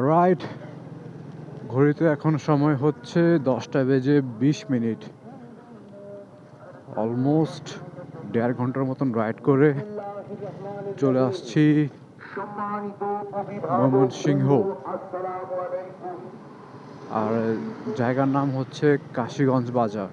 Right ঘড়িতে এখন সময় হচ্ছে দশটা বেজে বিশ মিনিট। অলমোস্ট দেড় ঘণ্টার মতন রাইড করে চলে আসছি ময়মনসিংহ। আর জায়গার নাম হচ্ছে কাশীগঞ্জ বাজার।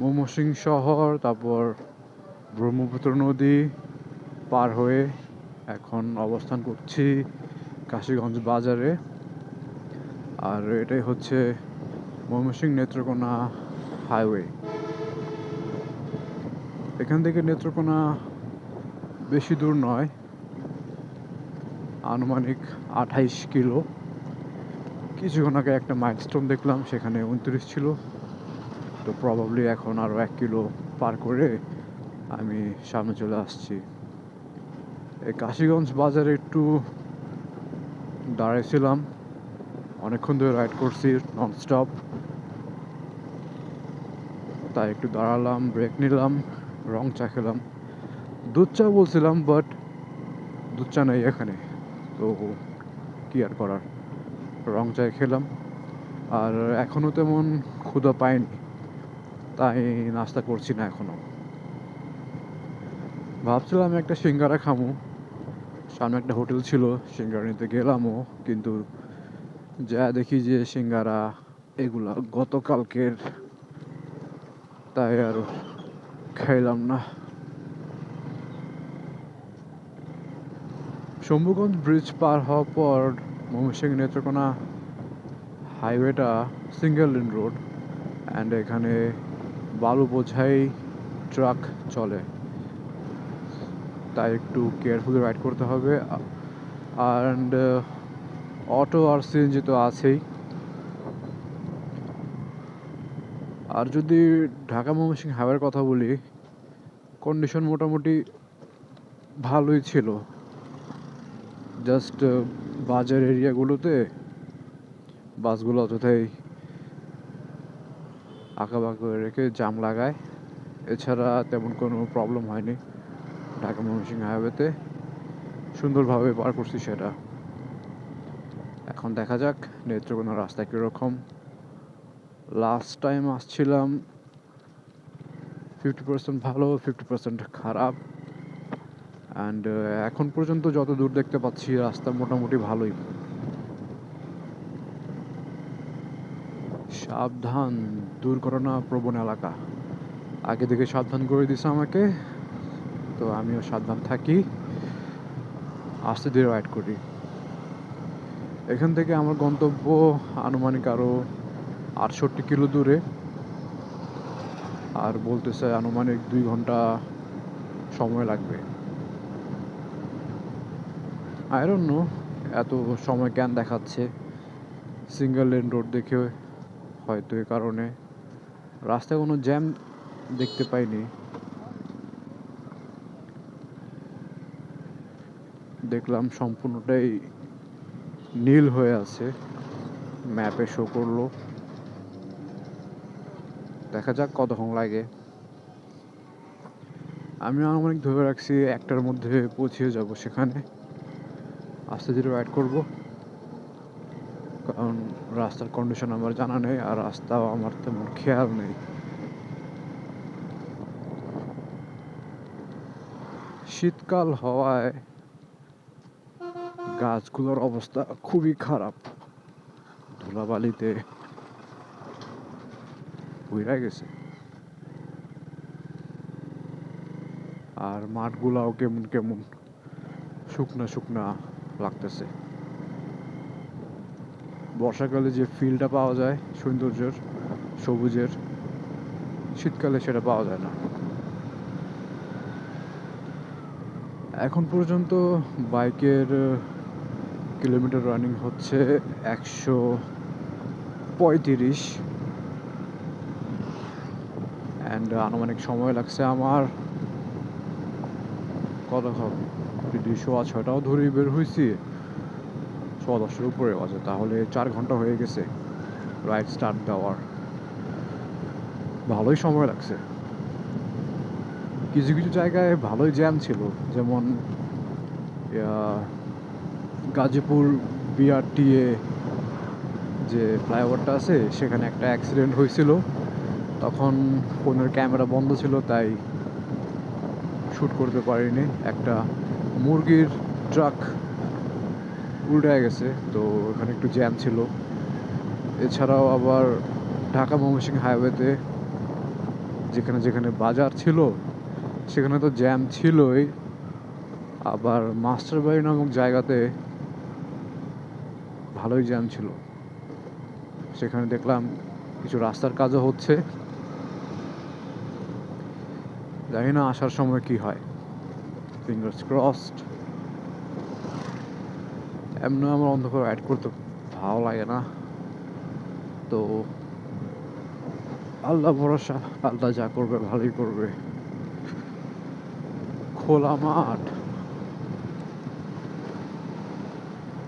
ময়মনসিংহ শহর, তারপর ব্রহ্মপুত্র নদী পার হয়ে এখন অবস্থান করছি কাশীগঞ্জ বাজারে। আর এটাই হচ্ছে ময়মনসিংহ নেত্রকোনা হাইওয়ে। এখান থেকে নেত্রকোনা বেশি দূর নয়, আনুমানিক আঠাইশ কিলো। কিছুক্ষণ আগে একটা মাইলস্টোন দেখলাম, সেখানে উনত্রিশ ছিল তো প্রবাবলি এখন আরও এক কিলো পার করে আমি সামনে চলে আসছি। কাশীগঞ্জ বাজারে একটু দাঁড়াইছিলাম। অনেকক্ষণ ধরে রাইড করছি ননস্টপ। তাই একটু দাঁড়ালাম, ব্রেক নিলাম, রং চা খেলাম। দুধ চা বলছিলাম, বাট দুধ চা নেই এখানে। তো কি আর করার? রং চা খেলাম। আর এখনও তেমন ক্ষুধা পাইনি। তাই নাস্তা করছি না এখনও। ভাবছিলাম একটা সিঙ্গারা খামু। সামনে একটা হোটেল ছিল সিঙ্গারা নিতে গেলামও, কিন্তু যা দেখি যে সিঙ্গারা এগুলা গতকালকের, তাই আর খাইলাম না। শম্ভুগঞ্জ ব্রিজ পার হওয়ার পর ময়মনসিংহ নেত্রকোনা হাইওয়েটা সিঙ্গেল লেন রোড অ্যান্ড এখানে বালু বোঝাই ট্রাক চলে। তাই একটু কেয়ারফুলি রাইড করতে হবে। অ্যান্ড অটো আর সিএনজি তো আছেই। আর যদি ঢাকা ময়মনসিংহ হাইওয়ের কথা বলি কন্ডিশন মোটামুটি ভালোই ছিল। জাস্ট বাজার এরিয়াগুলোতে বাসগুলো অযথাই আঁকা বাঁকা করে রেখে জাম লাগায়। এছাড়া তেমন কোনো প্রবলেম হয়নি। ঢাকা ময়মনসিংহ হাইওয়েতে সুন্দরভাবে পার করছি সেটা। এখন দেখা যাক নেত্রকোনা রাস্তা কীরকম। লাস্ট টাইম আসছিলাম ফিফটি পার্সেন্ট ভালো ফিফটি পার্সেন্ট খারাপ। অ্যান্ড এখন পর্যন্ত যত দূর দেখতে পাচ্ছি, রাস্তা মোটামুটি ভালোই। সাবধান দুর্ঘটনা প্রবণ এলাকা। আগে থেকে সাবধান করে দিছে আমাকে। তো আমিও সাবধান থাকি। আস্তে ধীরে রাইড করি। এখান থেকে আমার গন্তব্য আনুমানিক আরও আটষট্টি কিলো দূরে। আর বলতেছে আনুমানিক দুই ঘণ্টা সময় লাগবে। আয়রন নো এত সময় কেন দেখাচ্ছে। সিঙ্গেল লেন রোড দেখে হয়তো এ কারণে। রাস্তায় কোনো জ্যাম দেখতে পাইনি। দেখলাম সম্পূর্ণটাই নীল হয়ে আছে। ম্যাপে শো করল। দেখা যাক কতক্ষণ লাগে। আমি অনেক ধরে রাখছি একটার মধ্যে পৌঁছে যাব সেখানে। আস্তে ধীরে রাইড করব। কারণ রাস্তার কন্ডিশন আমার জানা নেই আর রাস্তাও আমার তেমন খেয়াল নেই। শীতকাল হওয়ায় গাছগুলোর অবস্থা খুবই খারাপ। ধুলাবালিতে উইরা গেছে। আর মাঠগুলাও কেমন কেমন শুকনা শুকনা লাগতেছে। বর্ষাকালে যে ফিলটা পাওয়া যায়, সৌন্দর্যের, সবুজের, শীতকালে সেটা পাওয়া যায় না। এখন পর্যন্ত বাইকের কিলোমিটার রানিং হচ্ছে একশো পঁয়ত্রিশ। অ্যান্ড আনুমানিক সময় লাগছে আমার কত হবে যদি সোয়া ছয়টাও ধরে বের হয়েছি সোয়া দশের উপরে আছে তাহলে চার ঘণ্টা হয়ে গেছে রাইড স্টার্ট দেওয়ার। ভালোই সময় লাগছে। কিছু কিছু জায়গায় ভালোই জ্যাম ছিল, যেমন গাজীপুর বিআরটিএ যে ফ্লাইওভারটা আছে, সেখানে একটা অ্যাক্সিডেন্ট হয়েছিল। তখন ফোনের ক্যামেরা বন্ধ ছিল, তাই শ্যুট করতে পারিনি। একটা মুরগির ট্রাক উল্টে গেছে, তো ওখানে একটু জ্যাম ছিল। এছাড়াও আবার ঢাকা ময়মনসিংহ হাইওয়েতে যেখানে যেখানে বাজার ছিল, সেখানে তো জ্যাম ছিলই। আবার মাস্টার বাড়ি নামক জায়গাতে ভালোই জ্যাম ছিল। সেখানে দেখলাম কিছু রাস্তার কাজও হচ্ছে। জানি না আসার সময় কি হয়। ফিঙ্গার্স ক্রসড এমনি আমার অন্ধকার অ্যাড করতে ভালো লাগে না। তো আল্লাহ ভরসা, আল্লাহ যা করবে ভালোই করবে। খোলা মাঠ।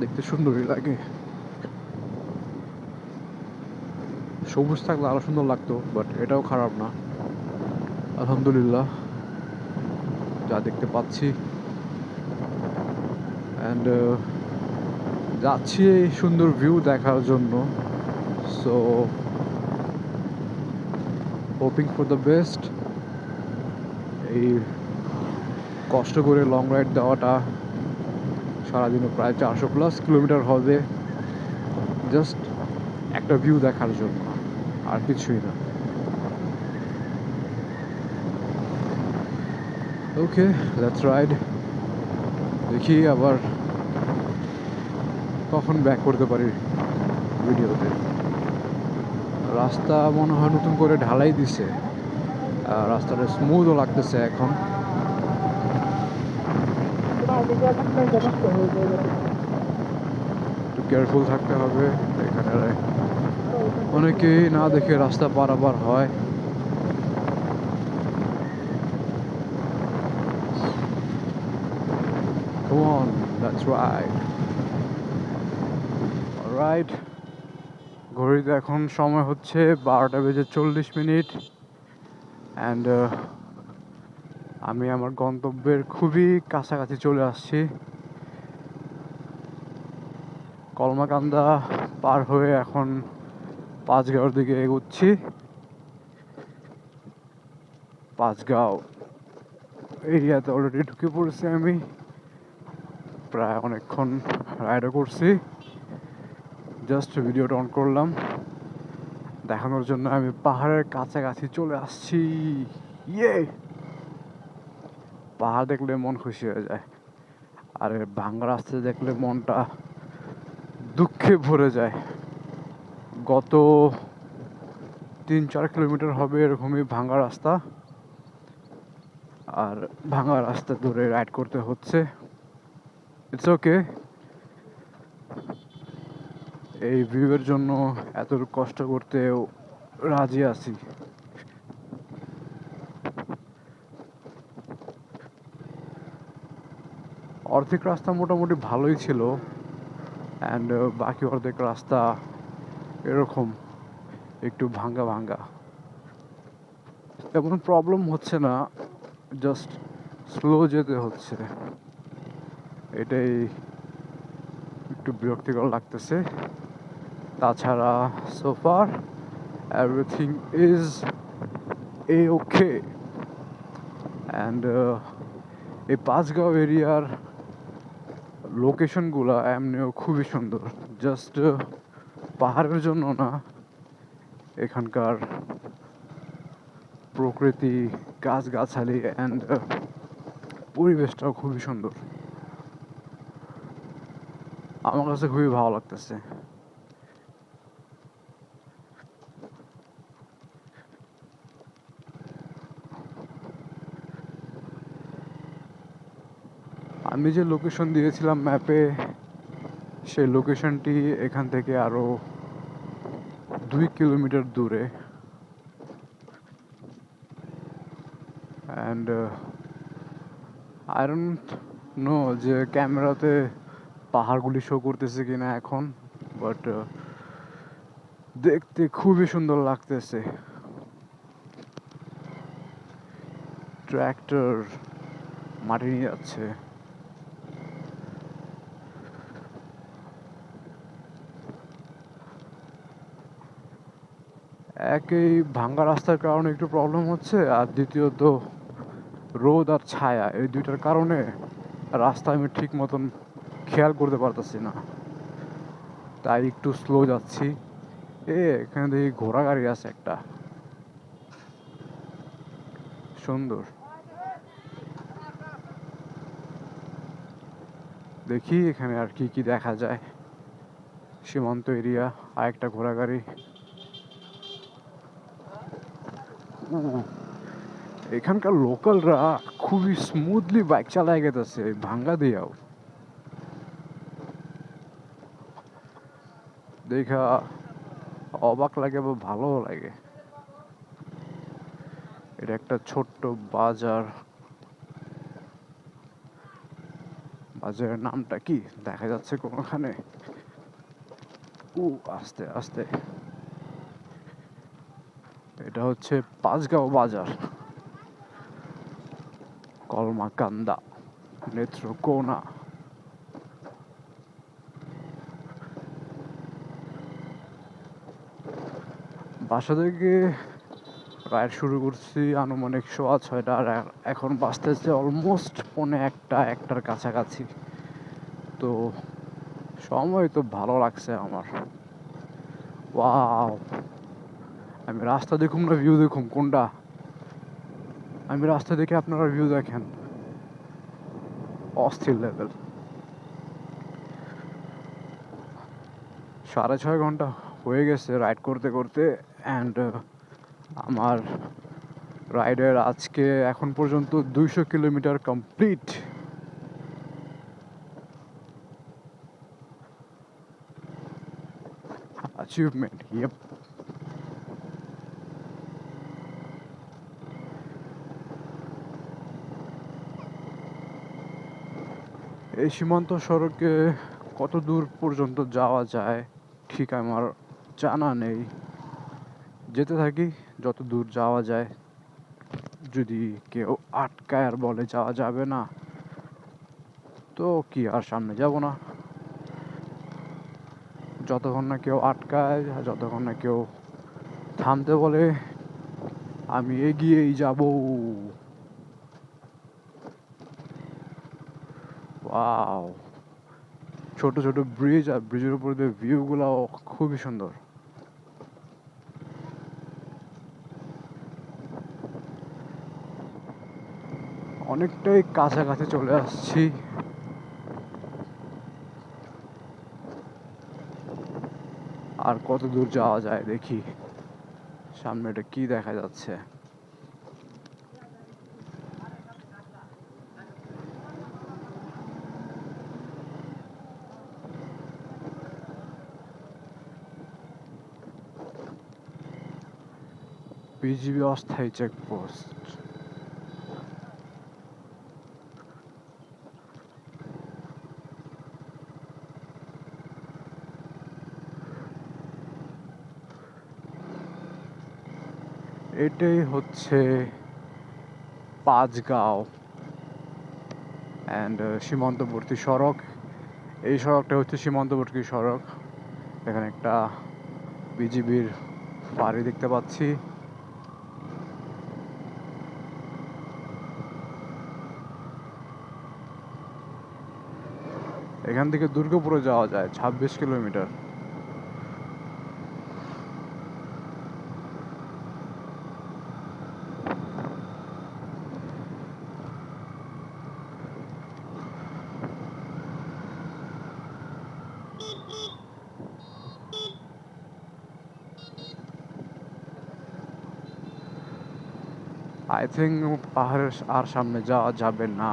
দেখতে সুন্দরই লাগে। সবুজ থাকলে আরও সুন্দর লাগতো বাট এটাও খারাপ না। আলহামদুলিল্লাহ, যা দেখতে পাচ্ছি। অ্যান্ড যাচ্ছি এই সুন্দর ভিউ দেখার জন্য। So hoping for the best এই কষ্ট করে লং রাইড দেওয়াটা। সারাদিনে প্রায় চারশো প্লাস কিলোমিটার হবে। জাস্ট একটা ভিউ দেখার জন্য, আর কিছুই না। ওকে লেটস রাইড দেখি আবার কখন ব্যাক করতে পারি ভিডিওতে রাস্তা মনে হয় নতুন করে ঢালাই দিছে। রাস্তাটা স্মুথও লাগতেছে এখন। একটু কেয়ারফুল থাকতে হবে এখানে অনেকেই না দেখে রাস্তা পারাপার হয়। Come on, that's right. ঘড়িতে এখন সময় হচ্ছে বারোটা বেজে চল্লিশ মিনিট। অ্যান্ড আমি আমার গন্তব্যের খুবই কাছাকাছি চলে আসছি। কলমাকান্দা পার হয়ে এখন পাঁচগাঁওর দিকে এগোচ্ছি। পাঁচগাঁও এরিয়াতে অলরেডি ঢুকে পড়েছি আমি। প্রায় অনেকক্ষণ রাইডও করছি। জাস্ট ভিডিওটা অন করলাম। দেখানোর জন্য আমি পাহাড়ের কাছাকাছি চলে আসছি। ইয়ে পাহাড় দেখলে মন খুশি হয়ে যায়। আর ভাঙ্গা রাস্তা দেখলে মনটা দুঃখে ভরে যায়। গত তিন চার কিলোমিটার হবে এরকমই ভাঙ্গা রাস্তা। আর ভাঙা রাস্তা ধরে রাইড করতে হচ্ছে। ইটস ওকে এই ভিউয়ের জন্য এত কষ্ট করতেও রাজি আছি। অর্ধেক রাস্তা মোটামুটি ভালোই ছিল অ্যান্ড বাকি অর্ধেক রাস্তা এরকম, একটু ভাঙ্গা ভাঙ্গা। তেমন প্রবলেম হচ্ছে না জাস্ট স্লো যেতে হচ্ছে। এটাই একটু বিরক্তিকর লাগতেছে। তাছাড়া so far everything is a okay and এই পাঁচগাঁও এরিয়ার লোকেশনগুলো এমনিও খুবই সুন্দর। জাস্ট পাহাড়ের জন্য না, এখানকার প্রকৃতি, গাছগাছালি অ্যান্ড পরিবেশটাও খুবই সুন্দর। আমার কাছে খুবই ভালো লাগতেছে। আমি যে লোকেশন দিয়েছিলাম ম্যাপে সেই লোকেশনটি এখান থেকে আরও দুই কিলোমিটার দূরে। অ্যান্ড ডোন্ট নো যে ক্যামেরাতে পাহাড়গুলি শো করতেছে কিনা এখন বাট দেখতে খুবই সুন্দর লাগতেছে। ট্র্যাক্টর মাটি নিয়ে যাচ্ছে। একই ভাঙ্গা রাস্তার কারণে একটু প্রবলেম হচ্ছে, আর দ্বিতীয়ত রোদ আর ছায়া, এই দুইটার কারণে রাস্তা আমি ঠিক মতন খেয়াল করতে পারতেছি না। তাই একটু স্লো যাচ্ছি। এ, এখানে দেখি ঘোড়া গাড়ি আছে একটা। সুন্দর। দেখি এখানে আর কি কি দেখা যায়। সীমান্ত এরিয়া আর একটা ঘোড়া গাড়ি। এখানকার লোকালরা খুবই স্মুথলি বাইক চালায় গেতেছে ভাঙ্গা দিয়াও। দেখা, অবাক লাগে বা ভালোও লাগে। এটা একটা ছোট্ট বাজার। বাজারের নামটা কি? দেখা যাচ্ছে কোনোখানে। ও, আস্তে আস্তে। এটা হচ্ছে পাঁচগাঁও বাজার। কলমাকান্দা নেত্রকোনা। বাসা থেকে রাইড শুরু করছি আনুমানিক সোয়া ছয়টা, আর এখন বাজতেছে অলমোস্ট পৌনে একটা, একটার কাছাকাছি। তো সময় তো ভালো লাগছে আমার। ওয়াও! আমি রাস্তা দেখুম না ভিউ দেখুম কোনটা? আমি রাস্তা দেখে আপনারা ভিউ দেখেন। অস্থির লেভেল সাড়ে ছয় ঘণ্টা হয়ে গেছে রাইড করতে করতে অ্যান্ড আমার রাইডের আজকে এখন পর্যন্ত দুইশো কিলোমিটার কমপ্লিট অ্যাচিভমেন্ট ইয়েপ এই সীমান্ত সড়কে কত দূর পর্যন্ত যাওয়া যায় ঠিক আমার জানা নেই। যেতে থাকি যত দূর যাওয়া যায়। যদি কেউ আটকায় আর বলে যাওয়া যাবে না, তো কি আর সামনে যাব না? যতক্ষণ না কেউ আটকায়, যতক্ষণ না কেউ থামতে বলে, আমি এগিয়েই যাব। ওয়াও ছোট ছোট ব্রিজ আর ব্রিজের উপর দিয়ে ভিউগুলো খুবই সুন্দর। অনেকটাই কাছাকাছি চলে আসছি। আর কত দূর যাওয়া যায় দেখি। সামনে এটা কি দেখা যাচ্ছে? বিজিবি অস্থায়ী চেকপোস্ট। এটাই হচ্ছে পাঁচগাঁও অ্যান্ড সীমান্তবর্তী সড়ক। এই সড়কটা হচ্ছে সীমান্তবর্তী সড়ক। এখানে একটা বিজিবির বাড়ি দেখতে পাচ্ছি। এখান থেকে দুর্গাপুরে যাওয়া যায়, ছাব্বিশ কিলোমিটার। আই থিঙ্ক পাহাড়ের আর সামনে যাওয়া যাবে না।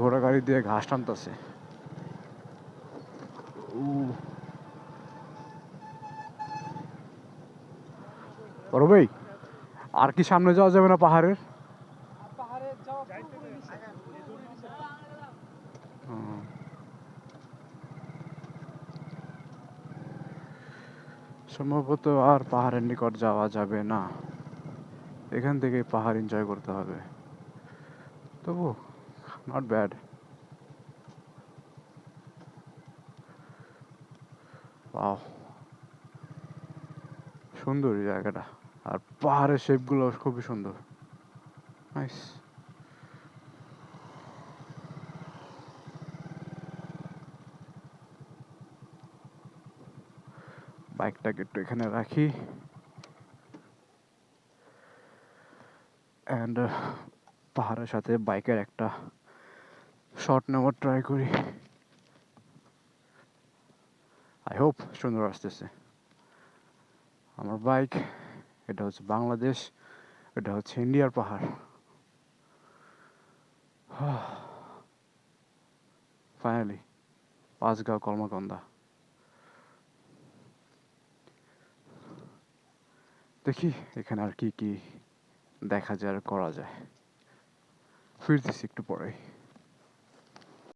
ঘোড়া গাড়ি দিয়ে ঘাস টানতেছে। ভাই, আর কি সামনে যাওয়া যাবে না পাহাড়ের? সম্ভবত আর পাহাড়ের নিকট যাওয়া যাবে না। এখান থেকে পাহাড় এনজয় করতে হবে। তবু নট ব্যাড Wow. সুন্দর জায়গাটা। আর পাহাড়ের শেপগুলো খুবই সুন্দর। নাইস বাইকটাকে একটু এখানে রাখি। অ্যান্ড পাহাড়ের সাথে বাইকের একটা শট নেওয়ার ট্রাই করি আই হোপ সুন্দর আসতেছে আমার বাইক এটা হচ্ছে বাংলাদেশ এটা হচ্ছে ইন্ডিয়ার পাহাড়। ফাইনালি পাঁচগাঁও কলমাকন্দা দেখি, এখানে আর কি কি দেখা যায় আর করা যায়। ফিরতেছি একটু পরেই।